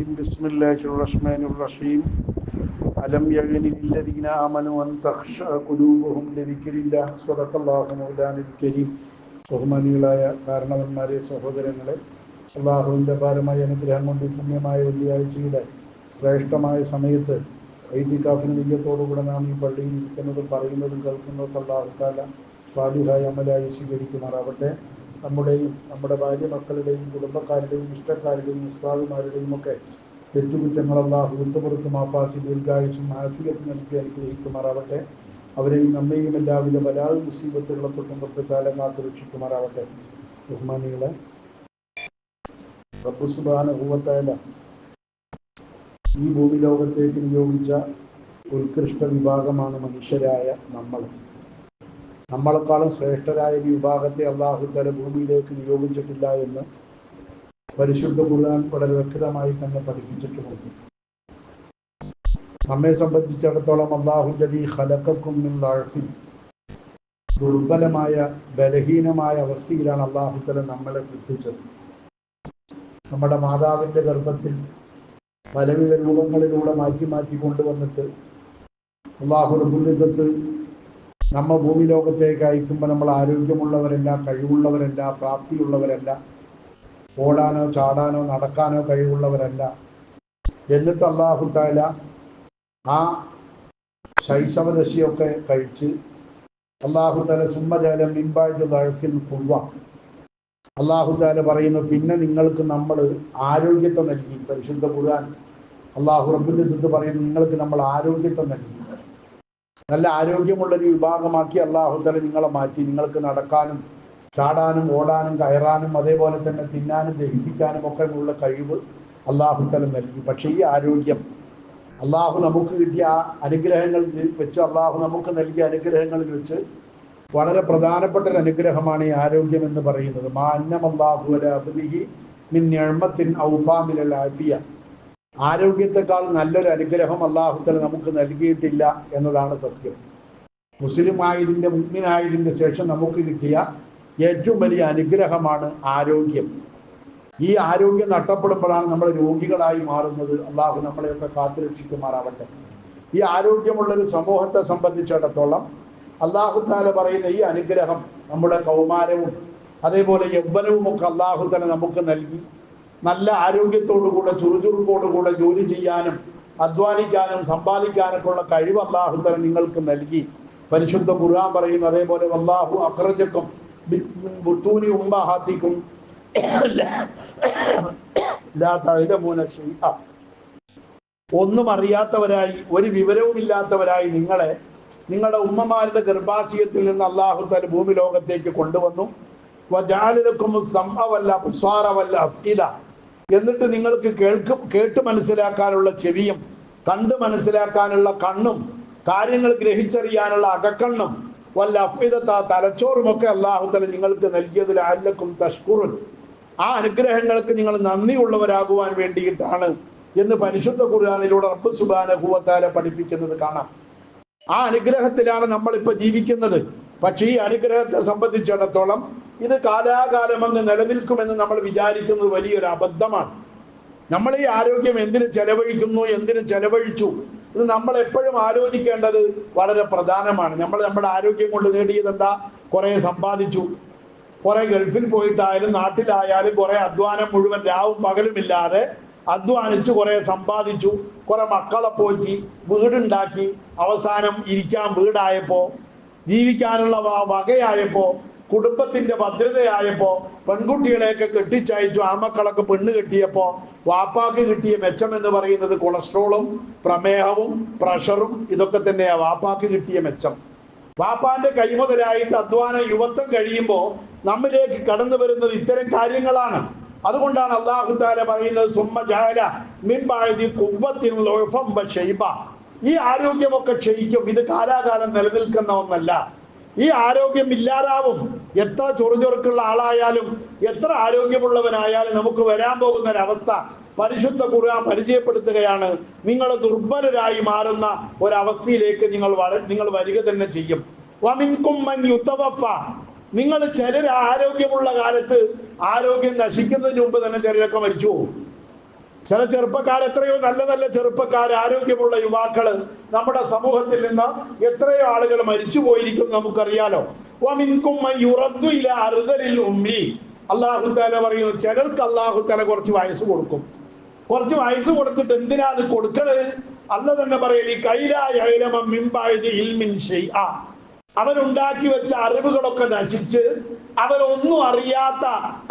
الرجيم بسم الله الرحمن الرحيم ألم يعن للذين آمنوا أن تخشع قلوبهم لذكر الله صدق الله مولانا الكريم ബഹുമാനികളായ കാരണവന്മാരെ സഹോദരങ്ങളെ അള്ളാഹുവിൻ്റെ പാരമായ അനുഗ്രഹം കൊണ്ട് ഈ പുണ്യമായ വെള്ളിയാഴ്ചയുടെ ശ്രേഷ്ഠമായ സമയത്ത് ഐതികാഫിന് നെയ്യത്തോടുകൂടെ നാം ഈ പള്ളിയിൽ ഇരിക്കുന്നതും പറയുന്നതും കേൾക്കുന്നതും അള്ളാഹുക്കാല സ്വാലിഹായ അമലായി സ്വീകരിക്കുമാറാവട്ടെ നമ്മുടെയും നമ്മുടെ ഭാര്യ മക്കളുടെയും കുടുംബക്കാരുടെയും ഇഷ്ടക്കാരുടെയും ഉസ്താദുമാരുടെയും ഒക്കെ തെറ്റുകുറ്റങ്ങൾ അള്ളാഹു വിട്ടുപുറത്ത് മാപ്പാക്കി ദീർഘായുസും ആഫിയത്ത് നൽകി അനുഗ്രഹിക്കുമാറാവട്ടെ. അവരെയും നമ്മയും എല്ലാവിധ വരാതെ മുസീബത്തുകളെ തൊട്ടും തൊട്ട് കാലം രക്ഷിക്കുമാറാവട്ടെ. ബഹുമാനികളെ റബ്ബു സുബാനുഭവത്തായ ഈ ഭൂമി ലോകത്തേക്ക് നിയോഗിച്ച ഉത്കൃഷ്ട വിഭാഗമാണ് മനുഷ്യരായ നമ്മൾ. നമ്മളെക്കാളും ശ്രേഷ്ഠരായ ഒരു വിഭാഗത്തെ അള്ളാഹു തല ഭൂമിയിലേക്ക് നിയോഗിച്ചിട്ടില്ല എന്ന് പരിശുദ്ധ ഖുർആൻ വളരെ വ്യക്തമായി തന്നെ പഠിപ്പിച്ചിട്ടുമുണ്ട്. നമ്മെ സംബന്ധിച്ചിടത്തോളം അള്ളാഹുന്റെ ഈ ഹലക്കും നിന്നാഴ്ത്തി ദുർബലമായ ബലഹീനമായ അവസ്ഥയിലാണ് അള്ളാഹുത്തല നമ്മളെ സൃഷ്ടിച്ചത്. നമ്മുടെ മാതാവിന്റെ ഗർഭത്തിൽ പലവിധ രൂപങ്ങളിലൂടെ മാറ്റി മാറ്റി കൊണ്ടുവന്നിട്ട് അള്ളാഹു റബുലിസത്ത് നമ്മ ഭൂമി ലോകത്തേക്ക് അയക്കുമ്പോൾ നമ്മൾ ആരോഗ്യമുള്ളവരല്ല കഴിവുള്ളവരല്ല പ്രാപ്തിയുള്ളവരല്ല ഓടാനോ ചാടാനോ നടക്കാനോ കഴിവുള്ളവരല്ല. എന്നിട്ട് അള്ളാഹു താല ആ ശൈശവദശയൊക്കെ കഴിച്ച് അള്ളാഹു താല സുമ്മജാലം മിൻപാഴ്ച തഴക്കിൽ കുവ അള്ളാഹു താല പറയുന്നു പിന്നെ നിങ്ങൾക്ക് നമ്മൾ ആരോഗ്യത്തെ നൽകി പരിശുദ്ധ ഖുർആൻ. അള്ളാഹു റബ്ബുലിസത്ത് പറയുന്നു നിങ്ങൾക്ക് നമ്മൾ ആരോഗ്യത്തെ നൽകി. നല്ല ആരോഗ്യമുള്ളൊരു വിഭാഗമാക്കി അള്ളാഹുദല നിങ്ങളെ മാറ്റി. നിങ്ങൾക്ക് നടക്കാനും ചാടാനും ഓടാനും കയറാനും അതേപോലെ തന്നെ തിന്നാനും ദഹിപ്പിക്കാനും ഒക്കെ ഉള്ള കഴിവ് അള്ളാഹുദല നൽകി. പക്ഷേ ഈ ആരോഗ്യം അള്ളാഹു നമുക്ക് കിട്ടിയ ആ അനുഗ്രഹങ്ങൾ വെച്ച് അള്ളാഹു നമുക്ക് നൽകിയ അനുഗ്രഹങ്ങളിൽ വെച്ച് വളരെ പ്രധാനപ്പെട്ട ഒരു അനുഗ്രഹമാണ് ഈ ആരോഗ്യം എന്ന് പറയുന്നത്. മാ അന്നം അള്ളാഹു അബദിഹി മിൻ ഔഫാമിൽ ആഫിയ. ആരോഗ്യത്തെക്കാൾ നല്ലൊരു അനുഗ്രഹം അള്ളാഹുത്തല നമുക്ക് നൽകിയിട്ടില്ല എന്നതാണ് സത്യം. മുസ്ലിം ആയതിന്റെ മുഗ്മിനായതിന്റെ ശേഷം നമുക്ക് കിട്ടിയ ഏറ്റവും വലിയ അനുഗ്രഹമാണ് ആരോഗ്യം. ഈ ആരോഗ്യം നഷ്ടപ്പെടുമ്പോഴാണ് നമ്മൾ രോഗികളായി മാറുന്നത്. അള്ളാഹു നമ്മളെയൊക്കെ കാത്തുരക്ഷിക്കുമാറാവട്ടെ. ഈ ആരോഗ്യമുള്ള ഒരു സമൂഹത്തെ സംബന്ധിച്ചിടത്തോളം അള്ളാഹു താല പറയുന്ന ഈ അനുഗ്രഹം നമ്മുടെ കൗമാരവും അതേപോലെ യൗവനവും ഒക്കെ അള്ളാഹു തന്നെ നമുക്ക് നൽകി. നല്ല ആരോഗ്യത്തോടുകൂടെ ചുറുചുറുക്കോടുകൂടെ ജോലി ചെയ്യാനും അധ്വാനിക്കാനും സമ്പാദിക്കാനൊക്കെ ഉള്ള കഴിവ് തന്നെ നിങ്ങൾക്ക് നൽകി. പരിശുദ്ധ ഖുർആൻ പറയും അതേപോലെ അള്ളാഹു അക്രജക്കും ഒന്നും അറിയാത്തവരായി ഒരു വിവരവുമില്ലാത്തവരായി നിങ്ങളെ നിങ്ങളുടെ ഉമ്മമാരുടെ ഗർഭാശയത്തിൽ നിന്ന് അള്ളാഹു തല ഭൂമി ലോകത്തേക്ക് കൊണ്ടുവന്നു സംഭവല്ല പുസ്വാറവല്ല അഫീല എന്നിട്ട് നിങ്ങൾക്ക് കേൾക്കും കേട്ട് മനസ്സിലാക്കാനുള്ള ചെവിയും കണ്ട് മനസ്സിലാക്കാനുള്ള കണ്ണും കാര്യങ്ങൾ ഗ്രഹിച്ചറിയാനുള്ള അകക്കണ്ണും വല്ല അഫിതത്ത തലച്ചോറുമൊക്കെ ഒക്കെ അള്ളാഹുത്തല നിങ്ങൾക്ക് നൽകിയതിൽ അല്ലക്കും തഷ്കുറുൻ. ആ അനുഗ്രഹങ്ങൾക്ക് നിങ്ങൾ നന്ദിയുള്ളവരാകുവാൻ വേണ്ടിയിട്ടാണ് എന്ന് പരിശുദ്ധ ഖുർആാനിലൂടെ റബ്ബ് സുബാനഹുവത്താല പഠിപ്പിക്കുന്നത് കാണാം. ആ അനുഗ്രഹത്തിലാണ് നമ്മൾ ഇപ്പൊ ജീവിക്കുന്നത്. പക്ഷേ ഈ അനുഗ്രഹത്തെ സംബന്ധിച്ചിടത്തോളം ഇത് കാലാകാലം അങ്ങ് നിലനിൽക്കുമെന്ന് നമ്മൾ വിചാരിക്കുന്നത് വലിയൊരു അബദ്ധമാണ്. നമ്മൾ ഈ ആരോഗ്യം എന്തിനു ചെലവഴിക്കുന്നു എന്തിനു ചെലവഴിച്ചു ഇത് നമ്മൾ എപ്പോഴും ആലോചിക്കേണ്ടത് വളരെ പ്രധാനമാണ്. നമ്മൾ നമ്മുടെ ആരോഗ്യം കൊണ്ട് നേടിയത് എന്താ? കുറെ സമ്പാദിച്ചു. കുറെ ഗൾഫിൽ പോയിട്ടായാലും നാട്ടിലായാലും കുറെ അധ്വാനം മുഴുവൻ രാവും പകലുമില്ലാതെ അധ്വാനിച്ചു കുറെ സമ്പാദിച്ചു കുറെ മക്കളെ പോറ്റി വീടുണ്ടാക്കി അവസാനം ഇരിക്കാൻ വീടായപ്പോ ജീവിക്കാനുള്ള വകയായപ്പോ കുടുംബത്തിന്റെ ഭദ്രതയായപ്പോ പെൺകുട്ടികളെയൊക്കെ കെട്ടിച്ചയച്ചു. ആമക്കളൊക്കെ പെണ്ണ് കെട്ടിയപ്പോ വാപ്പാക്ക് കിട്ടിയ മെച്ചം എന്ന് പറയുന്നത് കൊളസ്ട്രോളും പ്രമേഹവും പ്രഷറും ഇതൊക്കെ തന്നെയാ വാപ്പാക്ക് കിട്ടിയ മെച്ചം. വാപ്പാന്റെ കൈമുതലായിട്ട് അധ്വാന യുവത്വം കഴിയുമ്പോൾ നമ്മിലേക്ക് കടന്നു വരുന്നത് ഇത്തരം കാര്യങ്ങളാണ്. അതുകൊണ്ടാണ് അള്ളാഹു താല പറയുന്നത് സുമ്മജാല ജാല മിൻപാഴി കുവ്വത്തിനുള്ള ഈ ആരോഗ്യമൊക്കെ ക്ഷയിക്കും. ഇത് കാലാകാലം നിലനിൽക്കുന്ന ഒന്നല്ല. ഈ ആരോഗ്യം ഇല്ലാതാവും. എത്ര ചൊറുചൊറുക്കുള്ള ആളായാലും എത്ര ആരോഗ്യമുള്ളവനായാലും നമുക്ക് വരാൻ പോകുന്ന ഒരവസ്ഥ പരിശുദ്ധ ഖുർആൻ പരിചയപ്പെടുത്തുകയാണ്. നിങ്ങൾ ദുർബലരായി മാറുന്ന ഒരവസ്ഥയിലേക്ക് നിങ്ങൾ നിങ്ങൾ വരിക തന്നെ ചെയ്യും. നിങ്ങൾ ചിലർ ആരോഗ്യമുള്ള കാലത്ത് ആരോഗ്യം നശിക്കുന്നതിന് മുമ്പ് തന്നെ ചിലരൊക്കെ മരിച്ചു പോകും. ചില ചെറുപ്പക്കാർ എത്രയോ നല്ല നല്ല ചെറുപ്പക്കാർ ആരോഗ്യമുള്ള യുവാക്കൾ നമ്മുടെ സമൂഹത്തിൽ നിന്ന് എത്രയോ ആളുകൾ മരിച്ചു പോയിരിക്കും നമുക്കറിയാലോ. ഉമ്മി. തല പറയുന്നു ചിലർക്ക് അള്ളാഹു തല കുറച്ച് വയസ്സ് കൊടുക്കും. കുറച്ച് വയസ്സ് കൊടുത്തിട്ട് എന്തിനാ അത് കൊടുക്കണത് അല്ല തന്നെ പറയലി കൈലായ അവരുണ്ടാക്കി വെച്ച അറിവുകളൊക്കെ നശിച്ച് അവരൊന്നും അറിയാത്ത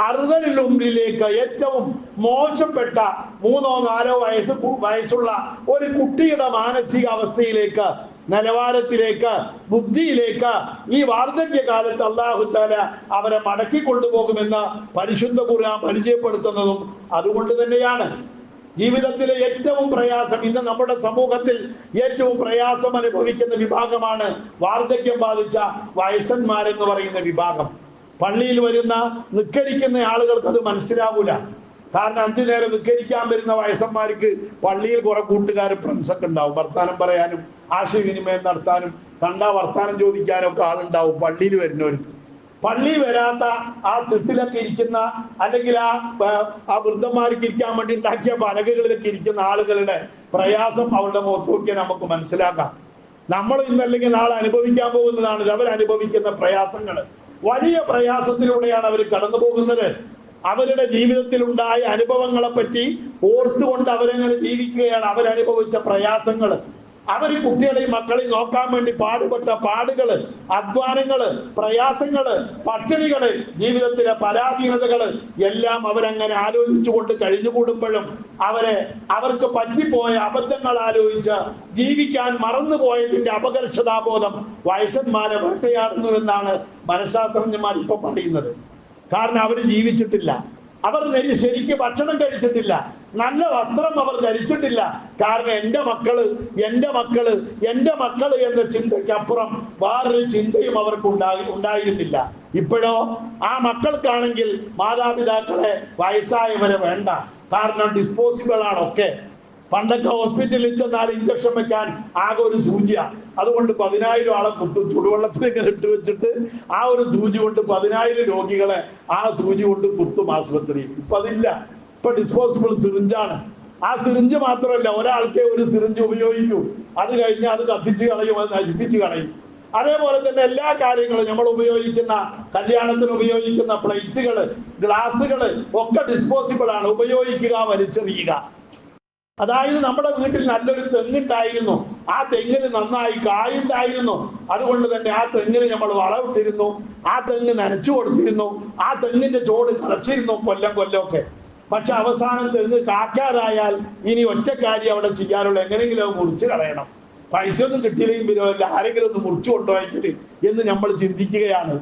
അറുതലിൽ മുമ്പിലേക്ക് ഏറ്റവും മോശപ്പെട്ട മൂന്നോ നാലോ വയസ്സ് വയസ്സുള്ള ഒരു കുട്ടിയുടെ മാനസിക അവസ്ഥയിലേക്ക് നിലവാരത്തിലേക്ക് ബുദ്ധിയിലേക്ക് ഈ വാർദ്ധക്യകാലത്ത് അള്ളാഹുത്താല അവരെ മടക്കി കൊണ്ടുപോകുമെന്ന് പരിശുദ്ധ ഖുർആൻ പരിചയപ്പെടുത്തുന്നതും അതുകൊണ്ട് തന്നെയാണ്. ജീവിതത്തിലെ ഏറ്റവും പ്രയാസം ഇന്ന് നമ്മുടെ സമൂഹത്തിൽ ഏറ്റവും പ്രയാസം അനുഭവിക്കുന്ന വിഭാഗമാണ് വാർദ്ധക്യം ബാധിച്ച വയസ്സന്മാരെന്ന് പറയുന്ന വിഭാഗം. പള്ളിയിൽ വരുന്ന നിക്കരിക്കുന്ന ആളുകൾക്ക് അത് മനസ്സിലാവൂല. കാരണം അഞ്ചു നേരം നിക്കരിക്കാൻ വരുന്ന വയസ്സന്മാർക്ക് പള്ളിയിൽ കുറെ കൂട്ടുകാരും ഫ്രണ്ട്സൊക്കെ ഉണ്ടാവും. വർത്താനം പറയാനും ആശയവിനിമയം നടത്താനും കണ്ടാ വർത്താനം ചോദിക്കാനും ഒക്കെ ആളുണ്ടാവും പള്ളിയിൽ വരുന്നവർക്ക് പള്ളി വരാത്ത ആ തിട്ടിലൊക്കെ ഇരിക്കുന്ന അല്ലെങ്കിൽ ആ ആ, വൃദ്ധന്മാർക്ക് ഇരിക്കാൻ വേണ്ടി ഉണ്ടാക്കിയ പലകകളിലൊക്കെ ഇരിക്കുന്ന ആളുകളുടെ പ്രയാസം അവരുടെ മുഖത്ത് നോക്കിയാൽ നമുക്ക് മനസ്സിലാക്കാം. നമ്മൾ ഇന്നല്ലെങ്കിൽ നാളെ അനുഭവിക്കാൻ പോകുന്നതാണ് അവർ അനുഭവിക്കുന്ന പ്രയാസങ്ങൾ. വലിയ പ്രയാസത്തിലൂടെയാണ് അവർ കടന്നു പോകുന്നത്. അവരുടെ ജീവിതത്തിൽ ഉണ്ടായ അനുഭവങ്ങളെ പറ്റി ഓർത്തുകൊണ്ട് അവരങ്ങനെ ജീവിക്കുകയാണ് അവരനുഭവിച്ച പ്രയാസങ്ങൾ. അവർ കുട്ടികളെയും മക്കളെയും നോക്കാൻ വേണ്ടി പാടുപെട്ട പാടുകൾ അധ്വാനങ്ങൾ പ്രയാസങ്ങൾ പട്ടിണികൾ ജീവിതത്തിലെ പരാധീനതകൾ എല്ലാം അവരങ്ങനെ ആലോചിച്ചുകൊണ്ട് കഴിഞ്ഞുകൂടുമ്പോഴും അവരെ അവർക്ക് പറ്റിപ്പോയ അബദ്ധങ്ങൾ ആലോചിച്ച് ജീവിക്കാൻ മറന്നുപോയതിന്റെ അപകർഷതാബോധം വയസ്സന്മാരെ വേട്ടയാടുന്നു എന്നാണ് മനഃശാസ്ത്രജ്ഞന്മാർ ഇപ്പൊ പറയുന്നത്. കാരണം അവർ ജീവിച്ചിട്ടില്ല. അവർ ശരിക്കും ഭക്ഷണം കഴിച്ചിട്ടില്ല. നല്ല വസ്ത്രം അവർ ധരിച്ചിട്ടില്ല. കാരണം എന്റെ മക്കൾ എന്റെ മക്കൾ എന്റെ മക്കൾ എന്ന ചിന്തയ്ക്കപ്പുറം വേറൊരു ചിന്തയും അവർക്ക് ഉണ്ടായി ഉണ്ടായിരുന്നില്ല. ഇപ്പോഴോ ആ മക്കൾക്കാണെങ്കിൽ മാതാപിതാക്കളെ വയസ്സായവരെ വേണ്ട. കാരണം ഡിസ്പോസിബിൾ ആണ് ഒക്കെ പണ്ടൊക്കെ ഹോസ്പിറ്റലിൽ ചെന്നാൽ ഇഞ്ചക്ഷൻ വെക്കാൻ ആകെ ഒരു സൂചിയാ. അതുകൊണ്ട് പതിനായിരം ആളെ കുത്തു ചുടുവെള്ളത്തിലേക്ക് ഇട്ട് വെച്ചിട്ട് ആ ഒരു സൂചി കൊണ്ട് പതിനായിരം രോഗികളെ ആ സൂചി കൊണ്ട് കുത്തും ആശുപത്രി ഇപ്പൊ അതില്ല. ഇപ്പൊ ഡിസ്പോസിബിൾ സിറിഞ്ചാണ് ആ സിറിഞ്ച് മാത്രമല്ല ഒരാൾക്കേ ഒരു സിറിഞ്ച് ഉപയോഗിക്കൂ. അത് കഴിഞ്ഞ് അത് കത്തിച്ച് കളയും അത് നശിപ്പിച്ച് കളയും. അതേപോലെ തന്നെ എല്ലാ കാര്യങ്ങളും നമ്മൾ ഉപയോഗിക്കുന്ന കല്യാണത്തിന് ഉപയോഗിക്കുന്ന പ്ലേറ്റുകൾ ഗ്ലാസുകൾ ഒക്കെ ഡിസ്പോസിബിൾ ആണ്. ഉപയോഗിക്കുക വലിച്ചെറിയുക. അതായത് നമ്മുടെ വീട്ടിൽ നല്ലൊരു തെങ്ങുണ്ടായിരുന്നു ആ തെങ്ങിന് നന്നായി കായുണ്ടായിരുന്നു. അതുകൊണ്ട് തന്നെ ആ തെങ്ങിന് നമ്മൾ വളമിട്ടിരുന്നു. ആ തെങ്ങ് നനച്ചു കൊടുത്തിരുന്നു. ആ തെങ്ങിന്റെ ചോട് കളച്ചിരുന്നു കൊല്ലം കൊല്ലമൊക്കെ. പക്ഷെ അവസാനം തെങ്ങ് കാക്കാതായാൽ ഇനി ഒറ്റ അവിടെ ചെയ്യാനുള്ള. എങ്ങനെയെങ്കിലും മുറിച്ച് കളയണം. പൈസ ഒന്നും കിട്ടിയില്ലെങ്കിൽ പിന്നെ ആരെങ്കിലും ഒന്ന് മുറിച്ചു കൊണ്ടുപോയെങ്കിൽ എന്ന് നമ്മൾ ചിന്തിക്കുകയാണ്.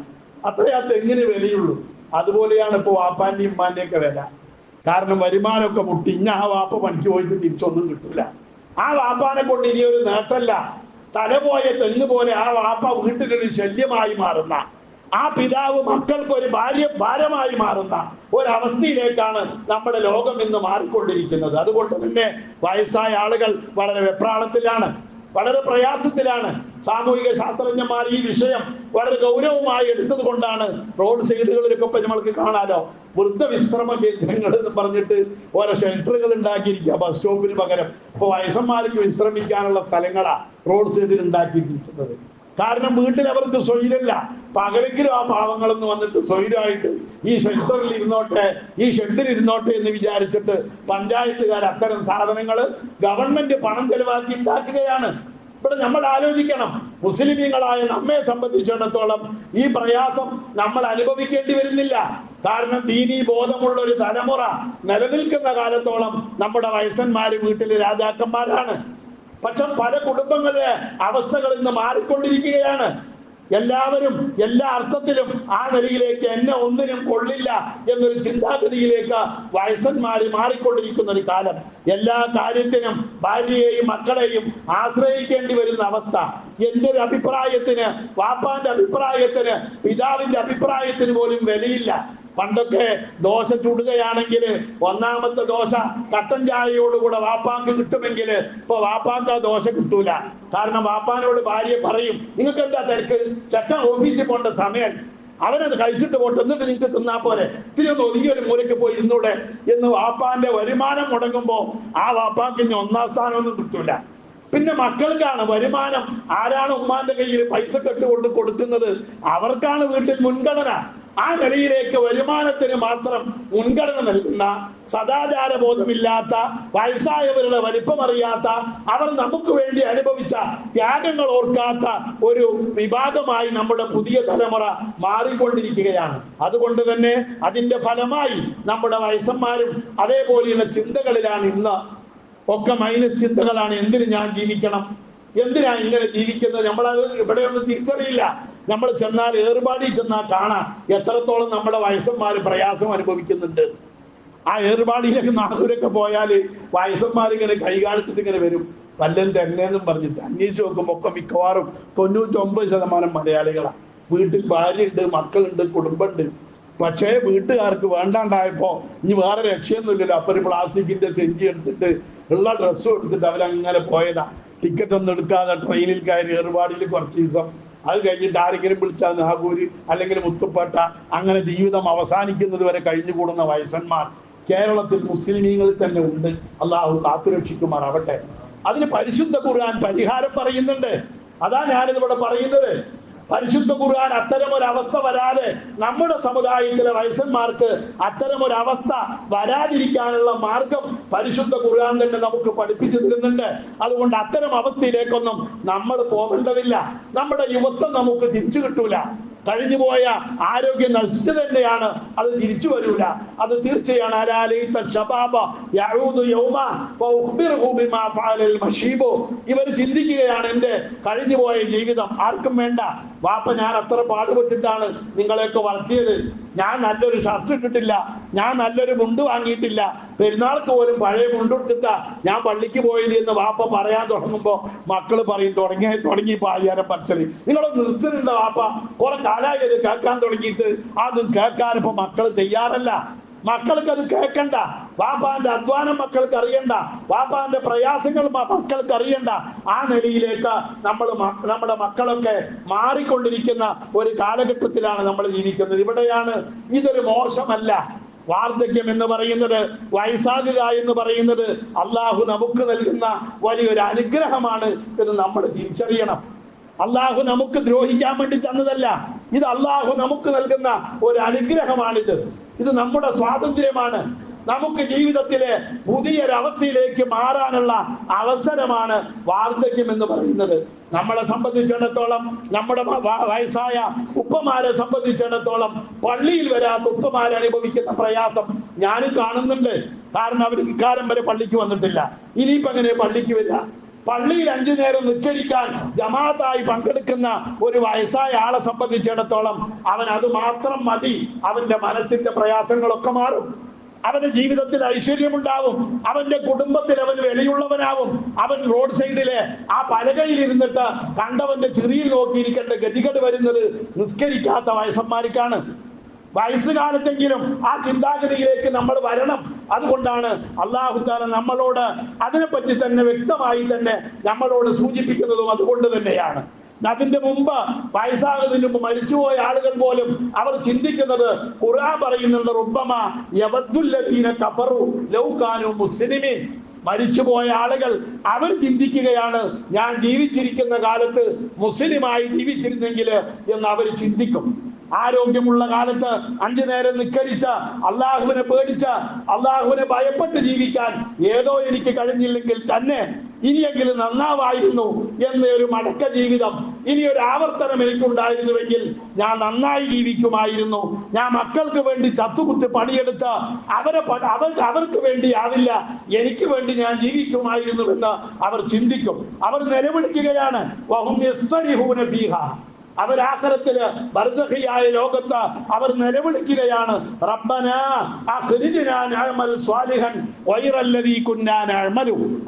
അത്രേ ആ തെങ്ങിന് വിലയുള്ളൂ. അതുപോലെയാണ് ഇപ്പൊ വാപ്പാന്റെയും ഉമ്മാന്റെയും ഒക്കെ വില. കാരണം വരുമാനമൊക്കെ മുട്ടി. ഇന്ന ആ വാപ്പ പണിക്ക് പോയിട്ട് തിരിച്ചൊന്നും കിട്ടൂല. ആ വാപ്പാനെ കൊണ്ട് ഇനി ഒരു നേട്ടല്ല. തല പോയ തെങ്ങ് പോലെ ആ വാപ്പ വീട്ടിലൊരു ശല്യമായി മാറുന്ന. ആ പിതാവ് മക്കൾക്ക് ഒരു ഭാര്യ ഭാരമായി മാറുന്ന ഒരവസ്ഥയിലേക്കാണ് നമ്മുടെ ലോകം ഇന്ന് മാറിക്കൊണ്ടിരിക്കുന്നത്. അതുകൊണ്ട് തന്നെ വയസ്സായ ആളുകൾ വളരെ വെപ്രാളത്തിലാണ്. വളരെ പ്രയാസത്തിലാണ് സാമൂഹിക ശാസ്ത്രജ്ഞന്മാർ ഈ വിഷയം വളരെ ഗൗരവമായി എടുത്തത് കൊണ്ടാണ് റോഡ് സൈഡുകളിലൊക്കെ ഇപ്പൊ നമ്മൾക്ക് കാണാലോ. വൃദ്ധവിശ്രമ കേന്ദ്രങ്ങൾ എന്ന് പറഞ്ഞിട്ട് ഓരോ ഷെൽട്ടറുകൾ ഉണ്ടാക്കിയിരിക്കുക. ബസ് സ്റ്റോപ്പിന് പകരം. ഇപ്പൊ വയസ്സന്മാർക്ക് വിശ്രമിക്കാനുള്ള സ്ഥലങ്ങളാ റോഡ് സൈഡിൽ ഉണ്ടാക്കിയിരിക്കുന്നത്. കാരണം വീട്ടിൽ അവർക്ക് സ്വൈരല്ല. പകലെങ്കിലും ആ പാവങ്ങളൊന്ന് വന്നിട്ട് സ്വൈരമായിട്ട് ഈ ഷെൽട്ടറിൽ ഇരുന്നോട്ടെ ഈ ഷെഡിൽ ഇരുന്നോട്ടെ എന്ന് വിചാരിച്ചിട്ട് പഞ്ചായത്തുകാർ അത്തരം സാധനങ്ങൾ ഗവൺമെന്റ് പണം ചെലവാക്കി ഉണ്ടാക്കുകയാണ്. ഇവിടെ നമ്മൾ ആലോചിക്കണം. മുസ്ലിമീങ്ങളായ നമ്മെ സംബന്ധിച്ചിടത്തോളം ഈ പ്രയാസം നമ്മൾ അനുഭവിക്കേണ്ടി വരുന്നില്ല. കാരണം ദീനി ബോധമുള്ള ഒരു തലമുറ നിലനിൽക്കുന്ന കാലത്തോളം നമ്മുടെ വയസ്സന്മാര് വീട്ടിലെ രാജാക്കന്മാരാണ്. പക്ഷെ പല കുടുംബങ്ങളിലെ അവസ്ഥകൾ ഇന്ന് മാറിക്കൊണ്ടിരിക്കുകയാണ്. എല്ലാവരും എല്ലാ അർത്ഥത്തിലും ആ നിലയിലേക്ക് എന്നെ ഒന്നിനും കൊള്ളില്ല എന്നൊരു ചിന്താഗതിയിലേക്ക് വയസ്സന്മാര് മാറിക്കൊണ്ടിരിക്കുന്ന ഒരു കാലം. എല്ലാ കാര്യത്തിനും ഭാര്യയെയും മക്കളെയും ആശ്രയിക്കേണ്ടി വരുന്ന അവസ്ഥ. എന്റെ ഒരു അഭിപ്രായത്തിന് വാപ്പാന്റെ അഭിപ്രായത്തിന് പിതാവിന്റെ അഭിപ്രായത്തിന് പോലും വിലയില്ല. പണ്ടൊക്കെ ദോശ ചുടുകയാണെങ്കിൽ ഒന്നാമത്തെ ദോശ കട്ടൻ ചായയോടുകൂടെ വാപ്പാക്ക് കിട്ടുമെങ്കിൽ ഇപ്പൊ വാപ്പാക്ക് ആ ദോശ കിട്ടൂല. കാരണം വാപ്പാനോട് ഭാര്യ പറയും നിങ്ങൾക്ക് എന്താ തിരക്ക്? ചെക്കൻ ഓഫീസിൽ പോകേണ്ട സമയം. അവനത് കഴിച്ചിട്ട് പോട്ടെ എന്നിട്ട് നിങ്ങൾക്ക് തിന്നാ പോലെ ഇത്തിരി ഒന്ന് ഒതുങ്ങി ഒരു മൂലയ്ക്ക് പോയി ഇരുന്നൂടെ. എന്ന് വാപ്പാന്റെ വരുമാനം മുടങ്ങുമ്പോ ആ വാപ്പാക്ക് ഇനി ഒന്നാം സ്ഥാനമൊന്നും കിട്ടൂല. പിന്നെ മക്കൾക്കാണ് വരുമാനം. ആരാണ് ഉമ്മാന്റെ കയ്യിൽ പൈസ കെട്ടുകൊണ്ട് കൊടുക്കുന്നത്? അവർക്കാണ് വീട്ടിൽ മുൻഗണന. ആ നിലയിലേക്ക് വരുമാനത്തിന് മാത്രം മുൻഗണന നൽകുന്ന സദാചാര ബോധമില്ലാത്ത വയസ്സായവരുടെ വലിപ്പമറിയാത്ത അവർ നമുക്ക് വേണ്ടി അനുഭവിച്ച ത്യാഗങ്ങൾ ഓർക്കാത്ത ഒരു വിഭാഗമായി നമ്മുടെ പുതിയ തലമുറ മാറിക്കൊണ്ടിരിക്കുകയാണ്. അതുകൊണ്ട് തന്നെ അതിന്റെ ഫലമായി നമ്മുടെ വയസ്സന്മാരും അതേപോലെയുള്ള ചിന്തകളിലാണ് ഇന്ന് ഒക്കെ മൈനസ് ചിന്തകളാണ്. എന്തിനു ഞാൻ ജീവിക്കണം? എന്തിനാ ഇങ്ങനെ ജീവിക്കുന്നത്? നമ്മളത് ഇവിടെ ഒന്നും തിരിച്ചറിയില്ല. നമ്മൾ ചെന്നാൽ ഏർപാടി ചെന്നാൽ കാണാം എത്രത്തോളം നമ്മുടെ വയസ്സന്മാർ പ്രയാസം അനുഭവിക്കുന്നുണ്ട്. ആ ഏർപാടിയിലേക്ക് നാഗൂരൊക്കെ പോയാൽ വയസ്സന്മാർ ഇങ്ങനെ കൈ കാണിച്ചിട്ട് ഇങ്ങനെ വരും. വല്ലതും തന്നെയെന്നും പറഞ്ഞിട്ട് അന്വേഷിച്ച് നോക്കുമ്പോൾ ഒക്കെ മിക്കവാറും തൊണ്ണൂറ്റൊമ്പത് ശതമാനം മലയാളികളാണ് വീട്ടിൽ ഭാര്യയുണ്ട് മക്കളുണ്ട് കുടുംബമുണ്ട്. പക്ഷേ വീട്ടുകാർക്ക് വേണ്ടാണ്ടായപ്പോ ഇനി വേറെ രക്ഷയൊന്നുമില്ലല്ലോ. അപ്പൊ ഒരു പ്ലാസ്റ്റിക്കിന്റെ സെഞ്ചി എടുത്തിട്ട് ഉള്ള ഡ്രസ്സും എടുത്തിട്ട് അവരങ്ങനെ പോയതാ. ടിക്കറ്റ് ഒന്നും എടുക്കാതെ ട്രെയിനിൽ കയറി ഏർപാടിൽ കുറച്ച് ദിവസം. അത് കഴിഞ്ഞിട്ട് ആരെങ്കിലും വിളിച്ചാൽ നാഗൂര് അല്ലെങ്കിൽ മുത്തുപ്പേട്ട. അങ്ങനെ ജീവിതം അവസാനിക്കുന്നത് വരെ കഴിഞ്ഞുകൂടുന്ന വയസ്സന്മാർ കേരളത്തിൽ മുസ്ലിമീങ്ങളിൽ തന്നെ ഉണ്ട്. അള്ളാഹു കാത്തുരക്ഷിക്കുമാറാവട്ടെ. അതിന് പരിശുദ്ധ ഖുർആൻ പരിഹാരം പറയുന്നുണ്ട്. അതാ ഞാനിതിവിടെ പറയുന്നത്. പരിശുദ്ധ ഖുർആൻ അത്തരം ഒരു അവസ്ഥ വരാതെ നമ്മുടെ സമുദായത്തിലെ വയസ്സന്മാർക്ക് അത്തരം ഒരു അവസ്ഥ വരാതിരിക്കാനുള്ള മാർഗം പരിശുദ്ധ ഖുർആൻ തന്നെ നമുക്ക് പഠിപ്പിച്ചു തരുന്നുണ്ട്. അതുകൊണ്ട് അത്തരം അവസ്ഥയിലേക്കൊന്നും നമ്മൾ പോകേണ്ടതില്ല. നമ്മുടെ യുവത്വം നമുക്ക് തിരിച്ചു കിട്ടൂല. കഴിഞ്ഞുപോയ ആരോഗ്യം നശിച്ചു തന്നെയാണ്. അത് തിരിച്ചു വരൂല. അത് തീർച്ചയാണ്. ഇവർ ചിന്തിക്കുകയാണ് എന്റെ കഴിഞ്ഞുപോയ ജീവിതം ആർക്കും വേണ്ട. വാപ്പ ഞാൻ അത്ര പാടുപെട്ടിട്ടാണ് നിങ്ങളെയൊക്കെ വളർത്തിയത്. ഞാൻ നല്ലൊരു ഷർട്ട് ഇട്ടിട്ടില്ല. ഞാൻ നല്ലൊരു മുണ്ട് വാങ്ങിയിട്ടില്ല. പെരുന്നാൾക്ക് പോലും പഴയ മുണ്ടെടുത്തിട്ടാ ഞാൻ പള്ളിക്ക് പോയത് എന്ന് വാപ്പ പറയാൻ തുടങ്ങുമ്പോ മക്കൾ പറയും തുടങ്ങി തുടങ്ങി പായാരം പച്ചൽ നിങ്ങളെ നിർത്തുന്നുണ്ട് വാപ്പ? കുറെ കാലായി അത് കേൾക്കാൻ തുടങ്ങിയിട്ട്. അത് കേൾക്കാൻ ഇപ്പൊ മക്കൾ തയ്യാറല്ല. മക്കൾക്ക് അത് കേൾക്കണ്ട. വാപ്പാന്റെ അധ്വാനം മക്കൾക്ക് അറിയണ്ട. വാപ്പാന്റെ പ്രയാസങ്ങൾ മക്കൾക്ക് അറിയണ്ട. ആ നിലയിലേക്ക് നമ്മൾ നമ്മുടെ മക്കളൊക്കെ മാറിക്കൊണ്ടിരിക്കുന്ന ഒരു കാലഘട്ടത്തിലാണ് നമ്മൾ ജീവിക്കുന്നത്. ഇവിടെയാണ് ഇതൊരു മോശമല്ല. വാർദ്ധക്യം എന്ന് പറയുന്നത് വയസ്സാകുക എന്ന് പറയുന്നത് അള്ളാഹു നമുക്ക് നൽകുന്ന വലിയൊരു അനുഗ്രഹമാണ് എന്ന് നമ്മൾ തിരിച്ചറിയണം. അള്ളാഹു നമുക്ക് ദ്രോഹിക്കാൻ വേണ്ടി തന്നതല്ല. ഇത് അള്ളാഹു നമുക്ക് നൽകുന്ന ഒരു അനുഗ്രഹമാണിത്. ഇത് നമ്മുടെ സ്വാതന്ത്ര്യമാണ്. നമുക്ക് ജീവിതത്തിലെ പുതിയൊരവസ്ഥയിലേക്ക് മാറാനുള്ള അവസരമാണ് വാർദ്ധക്യം എന്ന് പറയുന്നത്. നമ്മളെ സംബന്ധിച്ചിടത്തോളം നമ്മുടെ വയസ്സായ ഉപ്പമാരെ സംബന്ധിച്ചിടത്തോളം പള്ളിയിൽ വരാത്ത ഉപ്പമാരെ അനുഭവിക്കുന്ന പ്രയാസം ഞാനും കാണുന്നുണ്ട്. കാരണം അവർ ഇക്കാലം വരെ പള്ളിക്ക് വന്നിട്ടില്ല. ഇനിയിപ്പോ അങ്ങനെ പള്ളിക്ക് വരിക? പള്ളിയിൽ അഞ്ചു നേരം നിസ്കരിക്കാൻ ജമാഅത്തായി പങ്കെടുക്കുന്ന ഒരു വയസ്സായ ആളെ സംബന്ധിച്ചിടത്തോളം അവൻ അത് മാത്രം മതി. അവന്റെ മനസ്സിന്റെ പ്രയാസങ്ങളൊക്കെ മാറും. അവന്റെ ജീവിതത്തിൽ ഐശ്വര്യമുണ്ടാവും. അവന്റെ കുടുംബത്തിൽ അവൻ വെളിയുള്ളവനാവും. അവൻ റോഡ് സൈഡിലെ ആ പലകയിൽ ഇരുന്നിട്ട് കണ്ടവന്റെ ചെറിയിൽ നോക്കിയിരിക്കേണ്ട ഗതികേട് വരുന്നത് നിസ്കരിക്കാത്ത വയസ്സന്മാർക്കാണ്. വയസ്സുകാലത്തെങ്കിലും ആ ചിന്താഗതിയിലേക്ക് നമ്മൾ വരണം. അതുകൊണ്ടാണ് അള്ളാഹുത്താല നമ്മളോട് അതിനെപ്പറ്റി തന്നെ വ്യക്തമായി തന്നെ നമ്മളോട് സൂചിപ്പിക്കുന്നതും അതുകൊണ്ട് തന്നെയാണ്. അതിന്റെ മുമ്പ് വയസ്സാകുന്നതിന് മുമ്പ് മരിച്ചുപോയ ആളുകൾ പോലും അവർ ചിന്തിക്കുന്നത് ഖുർആൻ പറയുന്നുണ്ട് റുബമ യവദ്ദുല്ലദീന കഫറു ലൗകാനു മുസ്ലിമീൻ. മരിച്ചുപോയ ആളുകൾ അവർ ചിന്തിക്കുകയാണ് ഞാൻ ജീവിച്ചിരിക്കുന്ന കാലത്ത് മുസ്ലിമായി ജീവിച്ചിരുന്നെങ്കിൽ എന്ന് അവർ ചിന്തിക്കും. ആരോഗ്യമുള്ള കാലത്ത് അഞ്ചു നേരം നിക്കരിച്ച അള്ളാഹുവിനെ പേടിച്ച അള്ളാഹുവിനെ ഭയപ്പെട്ട് ജീവിക്കാൻ ഏതോ എനിക്ക് കഴിഞ്ഞില്ലെങ്കിൽ തന്നെ ഇനിയെങ്കിലും നന്നാവായിരുന്നു എന്ന ഒരു മടക്ക ജീവിതം ഇനി ഒരു ആവർത്തനം എനിക്കുണ്ടായിരുന്നുവെങ്കിൽ ഞാൻ നന്നായി ജീവിക്കുമായിരുന്നു. ഞാൻ മക്കൾക്ക് വേണ്ടി ചത്തുകുത്ത് പണിയെടുത്ത് അവരെ അവർ അവർക്ക് വേണ്ടി ആവില്ല എനിക്ക് വേണ്ടി ഞാൻ ജീവിക്കുമായിരുന്നു എന്ന് അവർ ചിന്തിക്കും. അവർ നിലവിളിക്കുകയാണ് അവരാഖരത്തിൽ ബർദഖിയായ ലോകത്ത് അവർ നിലവിളിക്കുകയാണ്. റബ്ബന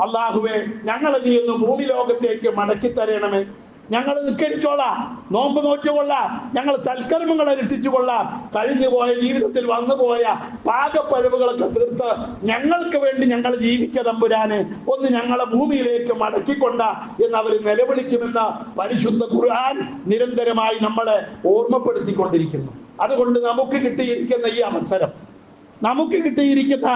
അള്ളാഹുവെ ഞങ്ങൾ നീ ഒന്ന് ഭൂമി ലോകത്തേക്ക് മടക്കി തരണമേ ഞങ്ങൾ നിസ്കരിച്ചോളാം. നോമ്പ് നോറ്റുകൊള്ളാം. ഞങ്ങൾ സൽക്കർമ്മങ്ങൾ അനുഷ്ഠിച്ചു കൊള്ളാം കഴിഞ്ഞു പോയ ജീവിതത്തിൽ വന്നുപോയ പാകപ്പഴവുകളൊക്കെ തീർത്ത് ഞങ്ങൾക്ക് വേണ്ടി ഞങ്ങൾ ജീവിക്ക തമ്പുരാന്. ഒന്ന് ഞങ്ങളെ ഭൂമിയിലേക്ക് മടക്കിക്കൊണ്ട എന്ന് അവർ നിലവിളിക്കുമെന്ന് പരിശുദ്ധ ഖുർആൻ നിരന്തരമായി നമ്മളെ ഓർമ്മപ്പെടുത്തിക്കൊണ്ടിരിക്കുന്നു. അതുകൊണ്ട് നമുക്ക് കിട്ടിയിരിക്കുന്ന ഈ അവസരം നമുക്ക് കിട്ടിയിരിക്കുന്ന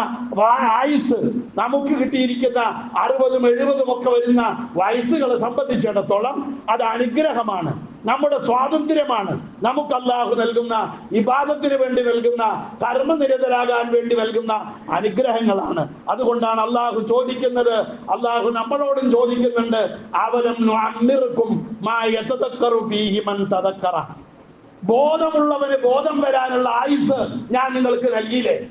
ആയുസ് നമുക്ക് കിട്ടിയിരിക്കുന്ന അറുപതും എഴുപതും ഒക്കെ വരുന്ന വയസ്സുകളെ സംബന്ധിച്ചിടത്തോളം അത് അനുഗ്രഹമാണ് നമ്മുടെ സ്വാതന്ത്ര്യമാണ്. നമുക്ക് അല്ലാഹു നൽകുന്ന ഇബാദത്തിന് വേണ്ടി നൽകുന്ന കർമ്മനിരതരാകാൻ വേണ്ടി നൽകുന്ന അനുഗ്രഹങ്ങളാണ്. അതുകൊണ്ടാണ് അള്ളാഹു ചോദിക്കുന്നത് അള്ളാഹു നമ്മളോടും ചോദിക്കുന്നുണ്ട് അവനും മാ ഫീഹി മൻ ബോധമുള്ളവന് ബോധം വരാനുള്ള ആയുസ് ഞാൻ നിങ്ങൾക്ക് നൽകിയില്ലേ?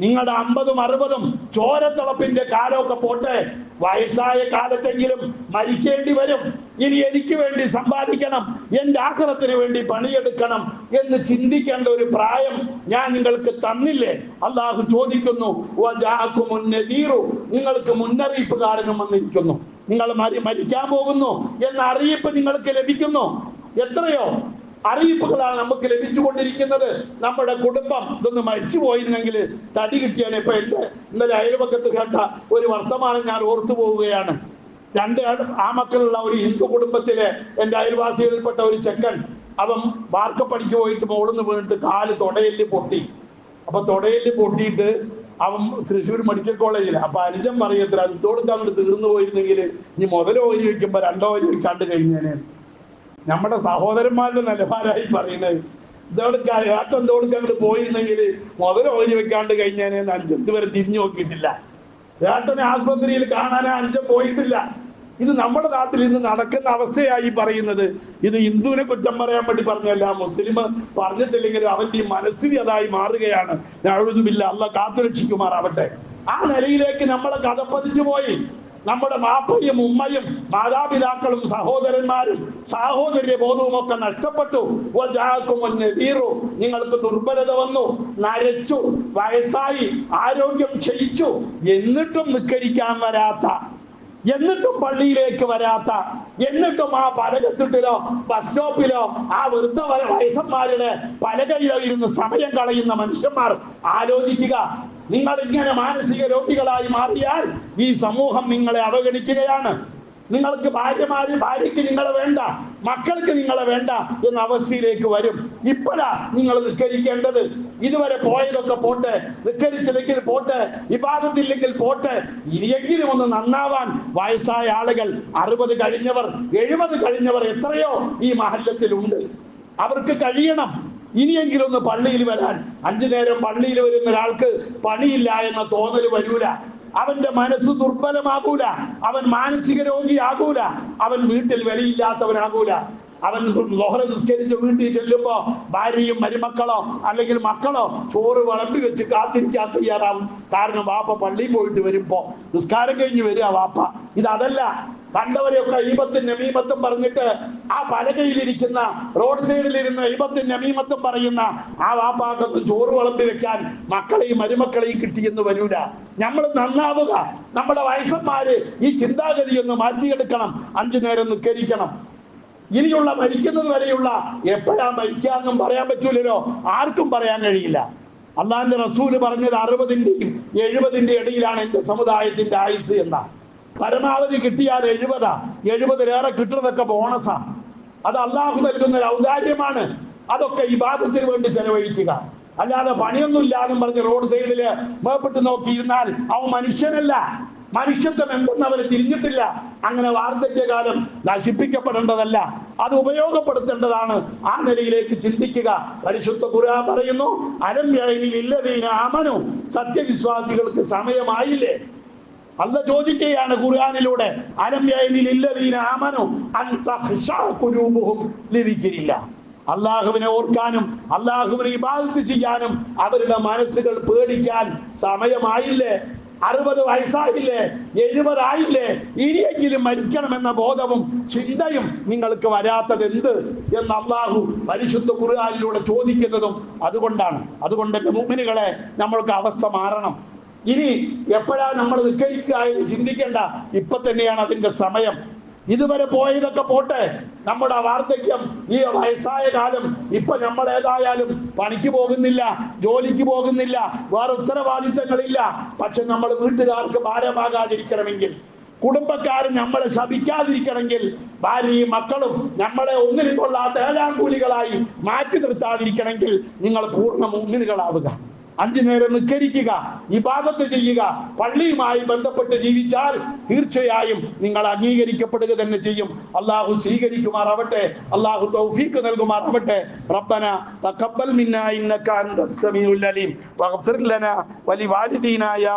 നിങ്ങളുടെ അമ്പതും അറുപതും ചോരത്തിളപ്പിന്റെ കാലമൊക്കെ പോട്ടെ. വയസ്സായ കാലത്തെങ്കിലും മരിക്കേണ്ടി വരും. ഇനി എനിക്ക് വേണ്ടി സമ്പാദിക്കണം. എന്റെ ആഗ്രഹത്തിന് വേണ്ടി പണിയെടുക്കണം എന്ന് ചിന്തിക്കേണ്ട ഒരു പ്രായം ഞാൻ നിങ്ങൾക്ക് തന്നില്ലേ? അള്ളാഹു ചോദിക്കുന്നു നിങ്ങൾക്ക് മുന്നറിയിപ്പ് കാരണം വന്നിരിക്കുന്നു. നിങ്ങൾ മരി മരിക്കാൻ പോകുന്നു. എന്ന അറിയിപ്പ് നിങ്ങൾക്ക് ലഭിക്കുന്നു. എത്രയോ? അറിയിപ്പുകളാണ് നമുക്ക് ലഭിച്ചുകൊണ്ടിരിക്കുന്നത്. നമ്മുടെ കുടുംബം ഇതൊന്ന് മരിച്ചു പോയിരുന്നെങ്കിൽ തടി കിട്ടിയാണ് ഇപ്പൊ എന്റെ ഇന്നലെ അയൽപക്കത്ത് കേട്ട ഒരു വർത്തമാനം ഞാൻ ഓർത്തു പോവുകയാണ്. രണ്ട് ആമക്കളുള്ള ഒരു ഹിന്ദു കുടുംബത്തിലെ എന്റെ അയൽവാസികളിൽപ്പെട്ട ഒരു ചെക്കൻ അവൻ വാർക്കപ്പടിക്ക് പോയിട്ട് മോളിന്ന് വീണിട്ട് കാൽ തൊടയെല്ല് പൊട്ടി. അപ്പൊ തൊടയെല്ല് പൊട്ടിയിട്ട് അവൻ തൃശ്ശൂർ മെഡിക്കൽ കോളേജിൽ അപ്പൊ അനുജൻ പറയത്തില്ല അത് കൊടുക്കാൻ തീർന്നു പോയിരുന്നെങ്കിൽ ഇനി മുതലോ ഓരി വയ്ക്കുമ്പോ രണ്ടോ ഓരി വെക്കാണ്ട് കഴിഞ്ഞേനെ. നമ്മുടെ സഹോദരന്മാരുടെ നിലവാരമായി പറയുന്നത് ഇതോടുക്കാൻ ഏട്ടൻ എന്തോടുക്കാൻ അങ്ങോട്ട് പോയിരുന്നെങ്കിൽ മുതൽ ഓരി വെക്കാണ്ട് കഴിഞ്ഞാൽ അഞ്ച് വരെ തിരിഞ്ഞു നോക്കിയിട്ടില്ല. ഏട്ടനെ ആശുപത്രിയിൽ കാണാൻ അഞ്ചം പോയിട്ടില്ല. ഇത് നമ്മുടെ നാട്ടിൽ ഇന്ന് നടക്കുന്ന അവസ്ഥയായി പറയുന്നത്. ഇത് ഹിന്ദുവിനെ കുറ്റം പറയാൻ വേണ്ടി പറഞ്ഞല്ല മുസ്ലിം പറഞ്ഞിട്ടില്ലെങ്കിലും അവന്റെ ഈ അതായി മാറുകയാണ്. ഞാൻ അല്ല കാത്തുരക്ഷിക്കുമാറാവട്ടെ. ആ നിലയിലേക്ക് നമ്മളെ കഥപ്പതിച്ചു പോയി. നമ്മുടെ മാപ്പയും ഉമ്മയും മാതാപിതാക്കളും സഹോദരന്മാരും സാഹോദര്യ ബോധവും ഒക്കെ നഷ്ടപ്പെട്ടു തീറു നിങ്ങൾക്ക് ദുർബലത വന്നു. നരച്ചു. വയസ്സായി. ആരോഗ്യം ക്ഷയിച്ചു. എന്നിട്ടും നിക്കരിക്കാൻ വരാത്ത. എന്നിട്ടും പള്ളിയിലേക്ക് വരാത്ത. എന്നിട്ടും ആ പലകത്തിട്ടിലോ ബസ് സ്റ്റോപ്പിലോ ആ വൃദ്ധ വയസ്സന്മാരുടെ പലകയിലോ ഇരുന്ന് സമയം കളയുന്ന മനുഷ്യന്മാർ ആലോചിക്കുക. നിങ്ങൾ ഇങ്ങനെ മാനസിക രോഗികളായി മാറിയാൽ ഈ സമൂഹം നിങ്ങളെ അവഗണിക്കുകയാണ്. നിങ്ങൾക്ക് ഭാര്യമാര് ഭാര്യയ്ക്ക് നിങ്ങളെ വേണ്ട മക്കൾക്ക് നിങ്ങളെ വേണ്ട എന്ന അവസ്ഥയിലേക്ക് വരും. ഇപ്പോഴാ നിങ്ങൾ നിസ്കരിക്കേണ്ടത്. ഇതുവരെ പോയതൊക്കെ പോട്ടെ നിസ്കരിച്ചില്ലെങ്കിൽ പോട്ടെ വിവാദത്തില്ലെങ്കിൽ പോട്ടെ ഇനിയെങ്കിലും ഒന്ന് നന്നാവാൻ വയസ്സായ ആളുകൾ അറുപത് കഴിഞ്ഞവർ എഴുപത് കഴിഞ്ഞവർ എത്രയോ ഈ മഹല്ലത്തിലുണ്ട്. അവർക്ക് കഴിയണം. ഇനിയെങ്കിലും ഒന്ന് പള്ളിയിൽ വരാൻ. അഞ്ചു നേരം പള്ളിയിൽ വരുന്ന ഒരാൾക്ക് പണിയില്ല എന്ന തോന്നൽ വരൂല. അവന്റെ മനസ്സ് ദുർബലമാകൂല. അവൻ മാനസിക രോഗിയാകൂല. അവൻ വീട്ടിൽ വിലയില്ലാത്തവനാകൂല അവൻ ലോഹര നിസ്കരിച്ച് വീട്ടിൽ ചെല്ലുമ്പോ ഭാര്യയും മരുമക്കളോ അല്ലെങ്കിൽ മക്കളോ ചോറ് വിളമ്പി വെച്ച് കാത്തിരിക്കാൻ തയ്യാറാവും. കാരണം വാപ്പ പള്ളിയിൽ പോയിട്ട് വരുമ്പോ നിസ്കാരം കഴിഞ്ഞ് വരിക വാപ്പ. ഇതല്ല കണ്ടവരെയൊക്കെ ഈപത്തും നമീമത്തും പറഞ്ഞിട്ട് ആ പലകയിലിരിക്കുന്ന റോഡ് സൈഡിലിരുന്ന് ഈപത്തും നമീമത്തും പറയുന്ന ആ വാപ്പാക്കത്ത് ചോറ് വിളമ്പി വെക്കാൻ മക്കളെയും മരുമക്കളെയും കിട്ടിയെന്ന് വരൂല. നമ്മൾ നന്നാവുക. നമ്മുടെ വയസ്സന്മാര് ഈ ചിന്താഗതി ഒന്ന് മാറ്റിയെടുക്കണം. അഞ്ചു നേരം നിക്കരിക്കണം ഇനിയുള്ള മരിക്കുന്നത് വരെയുള്ള എപ്പോഴാ മരിക്കാന്നും പറയാൻ പറ്റൂലല്ലോ. ആർക്കും പറയാൻ കഴിയില്ല. അള്ളാഹിന്റെ റസൂൽ പറഞ്ഞത് അറുപതിന്റെയും എഴുപതിന്റെ ഇടയിലാണ് എന്റെ സമുദായത്തിന്റെ ആയുസ് എന്ന. പരമാവധി കിട്ടിയാൽ എഴുപതാ. എഴുപതിലേറെ കിട്ടുന്നതൊക്കെ ബോണസാ. അത് അള്ളാഹു നൽകുന്ന ഒരു ഔദാര്യമാണ്. അതൊക്കെ ഈ ബാധത്തിന് വേണ്ടി ചെലവഴിക്കുക. അല്ലാതെ പണിയൊന്നും ഇല്ലാന്നും പറഞ്ഞ് റോഡ് സൈഡിൽ മേപ്പെട്ട് നോക്കിയിരുന്നാൽ അവൻ മനുഷ്യനല്ല. മനുഷ്യത്വം എന്തെന്ന് അവർ തിരിഞ്ഞിട്ടില്ല. അങ്ങനെ വാർദ്ധക്യകാലം നശിപ്പിക്കപ്പെടേണ്ടതല്ല. അത് ഉപയോഗപ്പെടുത്തേണ്ടതാണ്. ആ നിലയിലേക്ക് ചിന്തിക്കുക. പരിശുദ്ധ ഖുർആൻ പറയുന്നു അരം ഇല്ലതീന അമനു സത്യവിശ്വാസികൾക്ക് സമയമായില്ലേ? അല്ല ചോദിക്കുകയാണ് ഖുർആാനിലൂടെ അലം അള്ളാഹുവിനെ ഓർക്കാനും അള്ളാഹുവിനെ ഇബാദത്ത് ചെയ്യാനും അവരുടെ മനസ്സുകൾ പേടിക്കാൻ സമയമായില്ലേ? അറുപത് വയസ്സായില്ലേ? എഴുപതായില്ലേ? ഇനിയെങ്കിലും മരിക്കണമെന്ന ബോധവും ചിന്തയും നിങ്ങൾക്ക് വരാത്തത് എന്ത് എന്ന് അള്ളാഹു പരിശുദ്ധ ഖുർആനിലൂടെ ചോദിക്കുന്നതും അതുകൊണ്ടാണ്. അതുകൊണ്ട് എന്റെ മുമ്പിനുകളെ നമ്മൾക്ക് അവസ്ഥ മാറണം. ഇനി എപ്പോഴാണ് നമ്മൾ നിൽക്കരിക്കുക എന്ന് ചിന്തിക്കേണ്ട? ഇപ്പൊ തന്നെയാണ് അതിന്റെ സമയം. ഇതുവരെ പോയതൊക്കെ പോട്ടെ. നമ്മുടെ വാർദ്ധക്യം ഈ വയസ്സായ കാലം ഇപ്പൊ നമ്മൾ ഏതായാലും പണിക്ക് പോകുന്നില്ല ജോലിക്ക് പോകുന്നില്ല വേറെ ഉത്തരവാദിത്തങ്ങളില്ല. പക്ഷെ നമ്മൾ വീട്ടുകാർക്ക് ഭാരമാകാതിരിക്കണമെങ്കിൽ കുടുംബക്കാർ നമ്മളെ ശപിക്കാതിരിക്കണമെങ്കിൽ ഭാര്യയും മക്കളും നമ്മളെ ഒന്നിനും കൊള്ളാത്ത ഏഴാം കൂലികളായി മാറ്റി നിർത്താതിരിക്കണമെങ്കിൽ നിങ്ങൾ പൂർണ മുന്നിനുകളാവുക അഞ്ചു നേരം നിക്കരിക്കുക ഇബാദത്ത് ചെയ്യുക പള്ളിയുമായി ബന്ധപ്പെട്ട് ജീവിച്ചാൽ തീർച്ചയായും നിങ്ങൾ അംഗീകരിക്കപ്പെടുക തന്നെ ചെയ്യും. അള്ളാഹു സ്വീകരിക്കുമാറാവട്ടെ അള്ളാഹു തൗഫീഖ് നൽകുമാറാവട്ടെ. റബ്ബന തഖബ്ബൽ മിന്നാ ഇന്നക അൻതസ് സമീഉൽ അലീം. വഗ്ഫിർ ലനാ വലിവാലിദീനാ യാ